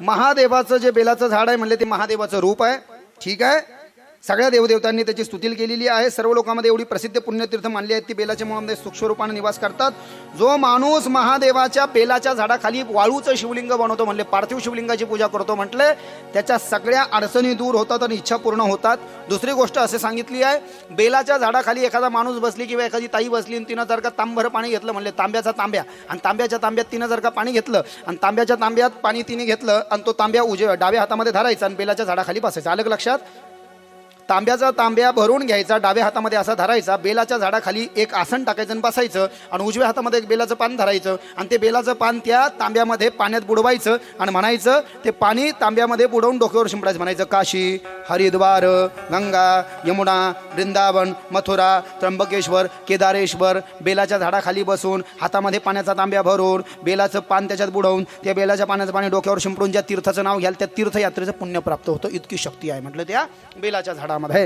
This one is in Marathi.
महादेवाचं जे बेलाचं झाड आहे म्हणले ते महादेवाचं रूप आहे. ठीक आहे? सगळ्या देवदेवतांनी त्याची स्तुती केलेली आहे. सर्व लोकांमध्ये एवढी प्रसिद्ध पुण्यतीर्थ मानली आहेत ती बेलाच्या मुळामध्ये सूक्ष्मरूपाने निवास करतात. जो माणूस महादेवाच्या बेलाच्या झाडाखाली वाळूचं शिवलिंग बनवतो म्हणले पार्थिव शिवलिंगाची पूजा करतो म्हटले त्याच्या सगळ्या अडचणी दूर होतात आणि इच्छा पूर्ण होतात. दुसरी गोष्ट असे सांगितली आहे बेलाच्या झाडाखाली एखादा माणूस बसली किंवा एखादी ताई बसली आणि तिनं जर का तांबर पाणी घेतलं म्हणले तांब्याचा तांब्या आणि तांब्याच्या तांब्यात तिनं जर का पाणी घेतलं आणि तांब्याच्या तांब्यात पाणी तिने घेतलं आणि तो तांब्या उजव्या डाव्या हातामध्ये धरायचा आणि बेलाच्या झाडाखाली बसायचा. अलग लक्षात? तांब्याचा तांब्या भरून घ्यायचा डाव्या हातामध्ये असा धरायचा बेलाच्या झाडाखाली एक आसन टाकायचं आणि बसायचं आणि उजव्या हातामध्ये एक बेलाचं पान धरायचं आणि ते बेलाचं पान त्या तांब्यामध्ये पाण्यात बुडवायचं आणि म्हणायचं ते पाणी तांब्यामध्ये बुडवून डोक्यावर शिंपडायचं. म्हणायचं काशी हरिद्वार गंगा यमुना वृंदावन मथुरा त्र्यंबकेश्वर केदारेश्वर बेलाच्या झाडाखाली बसून हातामध्ये पाण्याचा तांब्या भरून बेलाचं पान त्याच्यात बुडवून त्या बेलाच्या पाण्याचं पाणी डोक्यावर शिंपडून ज्या तीर्थाचं नाव घ्याल त्या तीर्थयात्रेचं पुण्य प्राप्त होतं इतकी शक्ती आहे म्हटलं त्या बेलाच्या झाडा झाडामध्ये